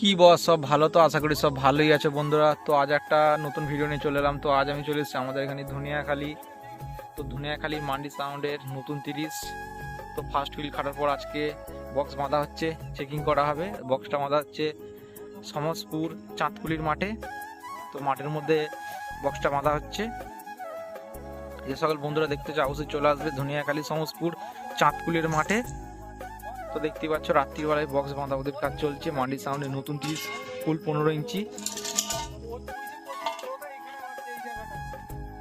কি বস, সব ভালো তো? আশা করি সব ভালোই আছে বন্ধুরা। তো আজ একটা নতুন ভিডিও নিয়ে চলে এলাম। তো আজ আমি চলে এসেছি আমাদের এখানে ধনিয়াখালি। তো ধনিয়াখালি মান্ডি সাউন্ডের নতুন তিরিশ। তো ফার্স্ট হুইল খাটার পর আজকে বক্স বাঁধা হচ্ছে চেকিং করা হবে। বক্সটা বাঁধা হচ্ছে সমসপুর চাঁদকুলির মাঠে। তো মাঠের মধ্যে বক্সটা বাঁধা হচ্ছে। যে সকল বন্ধুরা দেখতে চাও, অবশ্যই চলে আসবে ধনিয়াখালী সমসপুর চাঁদকুলির মাঠে। তো দেখতেই পাচ্ছ, রাত্রিবেলায় বক্স বাঁধাবাঁধির কাজ চলছে। মান্ডি সাউন্ডের নতুন তিরিশ ফুল পনেরো ইঞ্চি।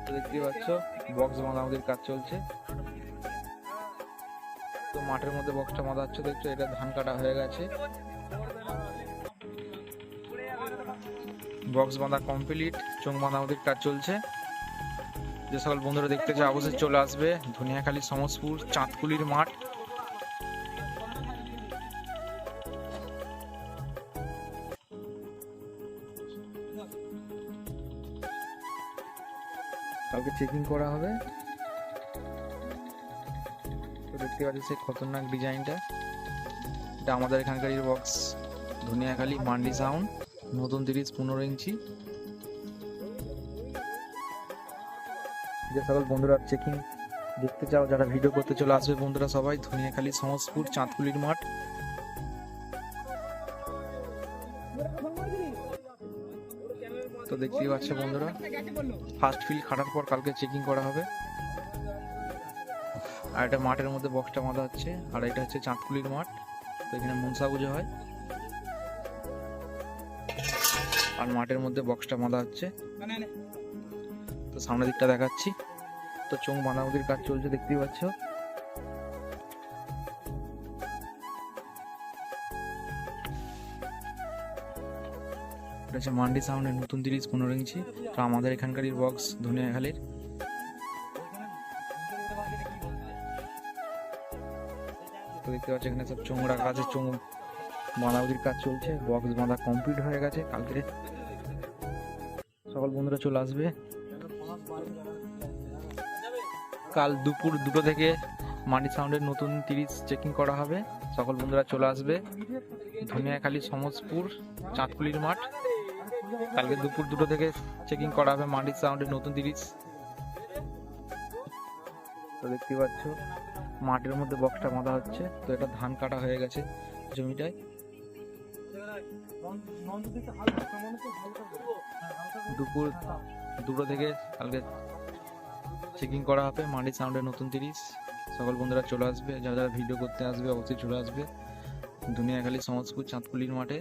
তো দেখতেই পাচ্ছ বক্স বাঁধাবাঁধির কাজ চলছে। তো মাঠের মধ্যে বক্সটা বাঁধা হচ্ছে দেখছ, এটা ধান কাটা হয়ে গেছে। বক্স বাঁধা কমপ্লিট চোখ বাঁধাবাঁধির কাজ চলছে। যে সকল বন্ধুরা দেখতে চাও অবশ্যই চলে আসবে। ধনিয়াখালী, সমসপুর, চাঁদকুলির মাঠ। কালকে চেকিং করা হবে। তো দেখতে পাচ্ছি সেই খতরনাক ডিজাইনটা এটা আমাদের এখানকার বক্স ধনিয়াখালী, মান্ডি সাউন্ড নতুন তিরিশ, পনেরো ইঞ্চি। যে সকল বন্ধুরা চেকিং দেখতে চাও, যারা ভিডিও করতে চলে আসবে, বন্ধুরা সবাই, ধনিয়াখালী সমসপুর চাঁদকুলির মাঠ। তো দেখতেই পাচ্ছ বন্ধুরা ফার্স্ট ফিল খাটার পর কালকে চেকিং করা হবে। আর এটা মাঠের মধ্যে বক্সটা বাঁধা হচ্ছে, আর এটা হচ্ছে চাঁদকুলির মাঠ, তো এখানে মনসা পুজো হয়। আর মাঠের মধ্যে বক্সটা বাঁধা হচ্ছে। তো সামনের দিকটা দেখাচ্ছি। তো চোখ বাঁধাবাঁধির কাজ চলছে, দেখতেই পাচ্ছ। এটা হচ্ছে মান্ডি সাউন্ডের নতুন তিরিশ পনেরো ইঞ্চি, তো আমাদের এখানকারই বক্স ধনিয়াখালির তো দেখতে পাচ্ছি এখানে সব চোঙ রাখা আছে চোঙ কাজ চলছে বক্স বাঁধা কমপ্লিট হয়ে গেছে কালকে সকল বন্ধুরা চলে আসবে। কাল দুপুর দুটো থেকে মান্ডি সাউন্ডের নতুন তিরিশ চেকিং করা হবে। সকল বন্ধুরা চলে আসবে। ধনিয়াখালী সমসপুর চাঁদকুলির মাঠ। কালকে দুপুর দুটো থেকে চেকিং করা হবে মান্ডি সাউন্ডের নতুন তিরিশ তো দেখতে পাচ্ছ, মাঠের মধ্যে বক্সটা বাঁধা হচ্ছে। তো এটা ধান কাটা হয়ে গেছে জমিটায়। দুপুর দুটো থেকে কালকে চেকিং করা হবে মান্ডি সাউন্ডের নতুন তিরিশ সকল বন্ধুরা চলে আসবে, যারা যারা ভিডিও করতে আসবে, অবশ্যই চলে আসবে। দুনিয়াখালী সমাজপুর চাঁদকুলির মাঠে।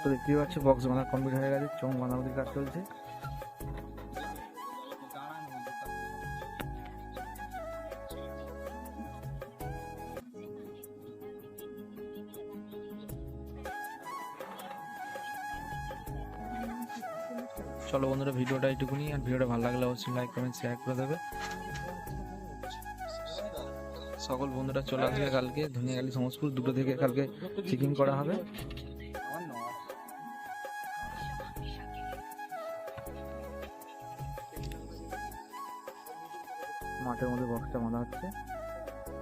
তো দেখতেই পাচ্ছ বক্স বাঁধা কমপ্লিট হয়ে গেছে, চোখ বাঁধাবাঁধির কাজ চলছে। চলো বন্ধুরা, ভিডিওটা এইটুকুনি, আর ভিডিওটা ভালো লাগলে অবশ্যই লাইক কমেন্ট শেয়ার করে দেবে। সকল বন্ধুরা চলে আসবে কালকে ধনিয়াখালী সমসপুর দুটো থেকে কালকে চেকিং করা হবে। মাঠের মধ্যে বক্সটা বাঁধা হচ্ছে।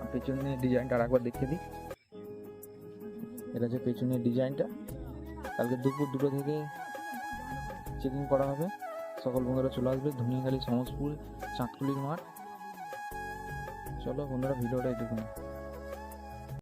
আর পেছনে ডিজাইনটা আর একবার দেখে দিই। এটা হচ্ছে পেছনের ডিজাইনটা কালকে দুপুর দুটো থেকে চেকিং করা হবে। সকল বন্ধুরা চলে আসবে। ধুনিয়াখালী সমসপুর চাঁদকুলির মাঠ। চলো বন্ধুরা, ভিডিওটা এটুকুনি।